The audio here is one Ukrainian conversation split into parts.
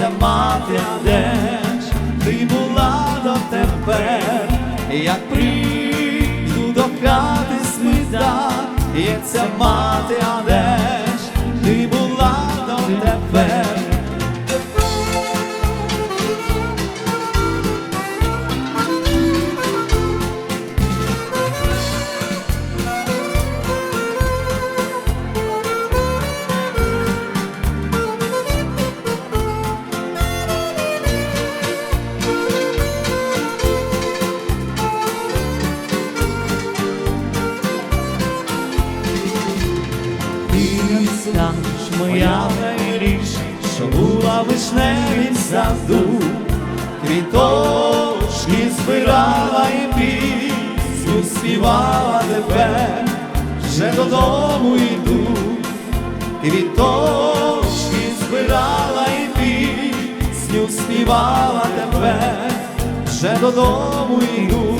спитається мати, десь ти була дотепер, як прийду до хати ця мати, а де збирала і пісню співала тебе, вже додому йду, квіточки збирала і пісню співала тебе, вже додому йду.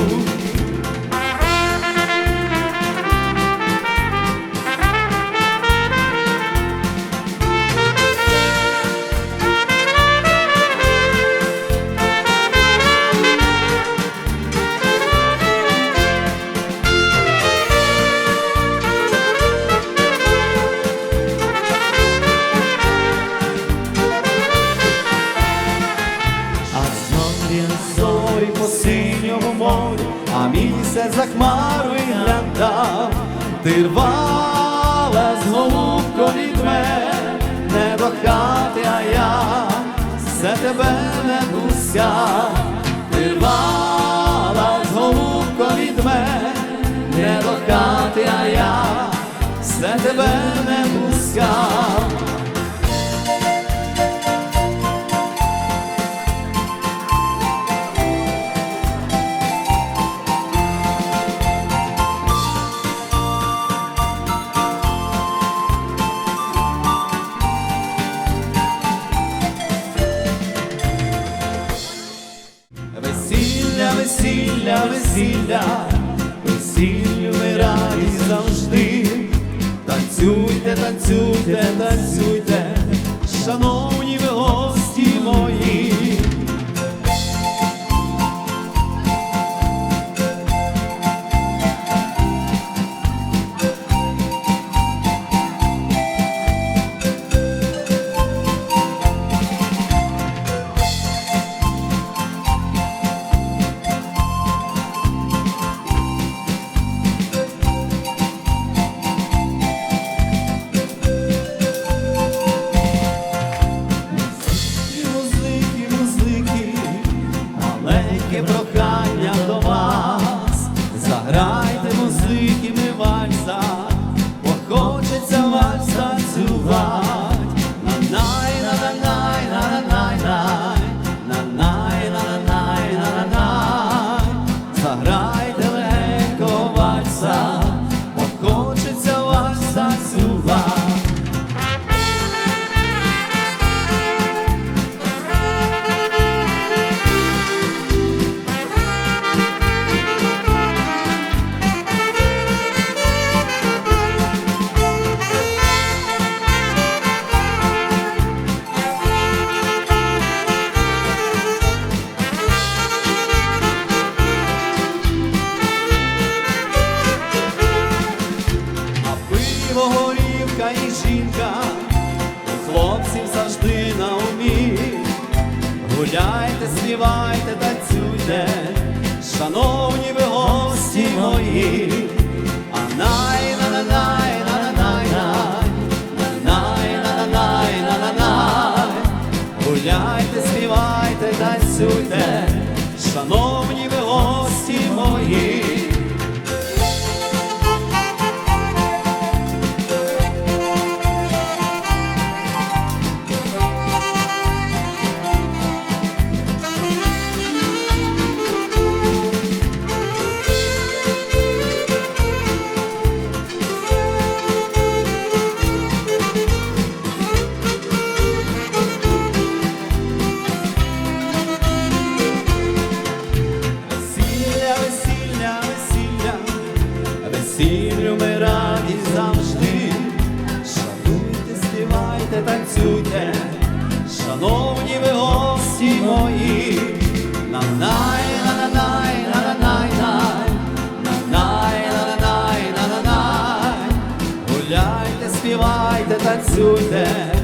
Ти рвала весілля, весілля, весіллю ми завжди. Танцюйте, танцюйте, танцюйте, співайте, танцюйте, шановні ви гості мої. А най на на най на на най най най на на най на на най Гуляйте, співайте, танцюйте, шановні працюйте, шановні ви гості мої, на най на най. На най на най гуляйте, співайте, танцюйте.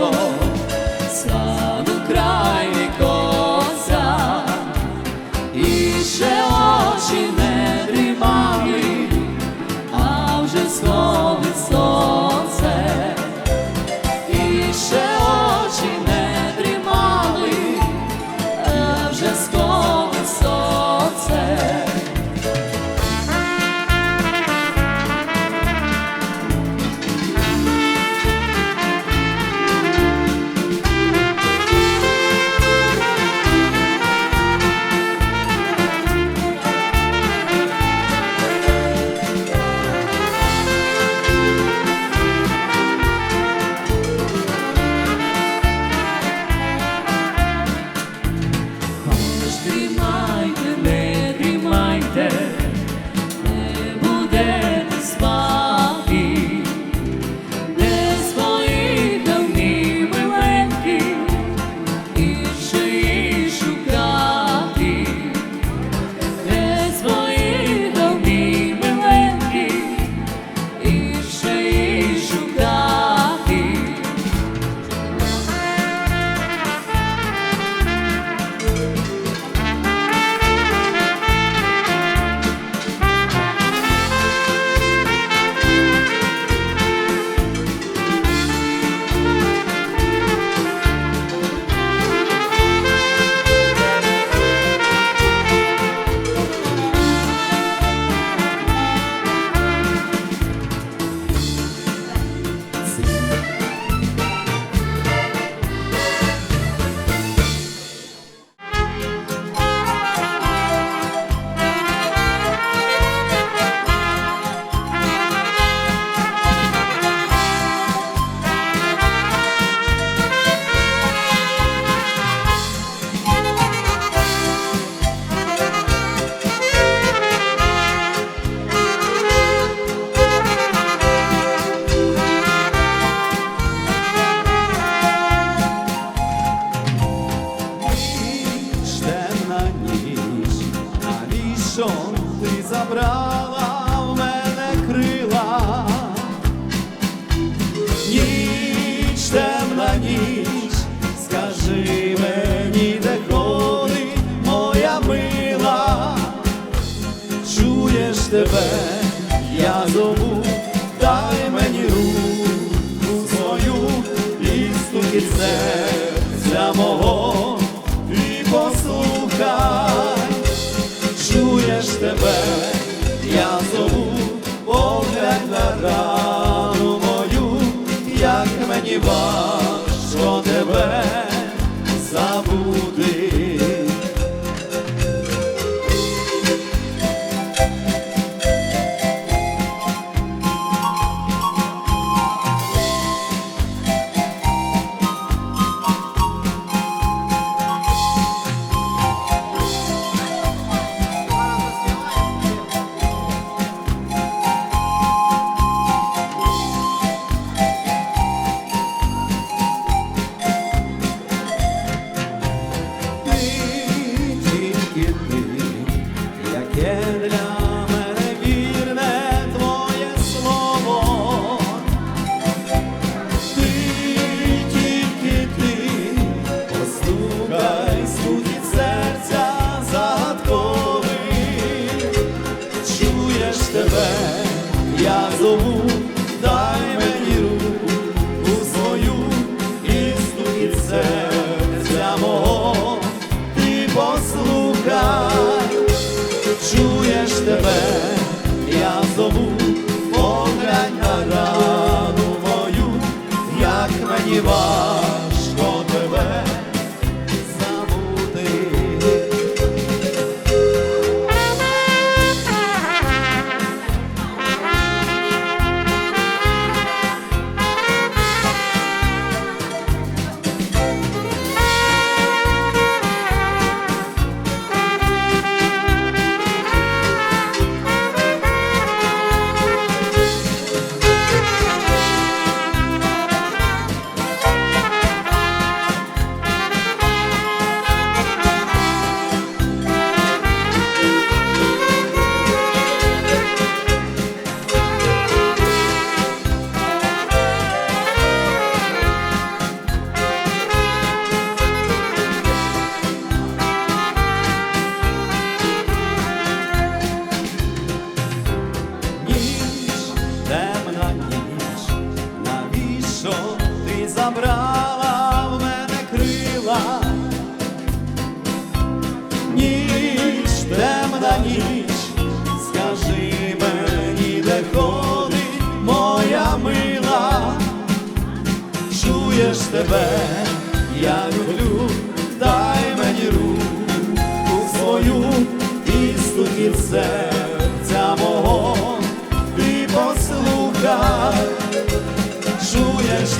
Oh.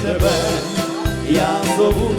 Тебе, я зову.